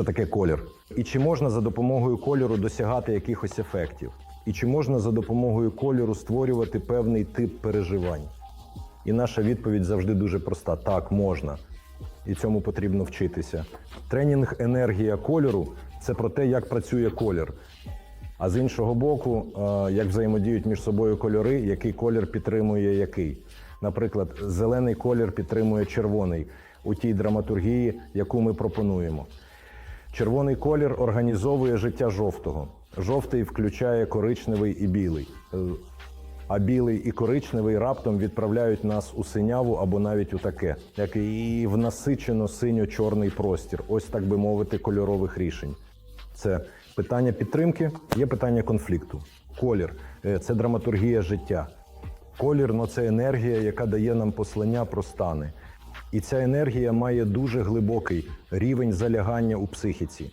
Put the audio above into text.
що таке колір, і чи можна за допомогою кольору досягати якихось ефектів, і чи можна за допомогою кольору створювати певний тип переживань. І наша відповідь завжди дуже проста: так, можна. І цьому потрібно вчитися. Тренінг енергія кольору це про те, як працює колір. А з іншого боку, е, як взаємодіють між собою кольори, який колір підтримує який. Наприклад, зелений колір підтримує червоний у тій драматургії, яку ми пропонуємо. Червоний колір організовує життя жовтого. Жовтий включає коричневий і білий. Е, А білий і коричневий раптом відправляють нас у синяву або навіть у таке, як і в насичено синьо-чорний простір. Ось так би мовити, кольорових рішень. Це питання підтримки, є питання конфлікту. Колір е, це драматургія життя. Колір ну, це енергія, яка дає нам послання про стани. І ця енергія має дуже глибокий рівень залягання у психіці.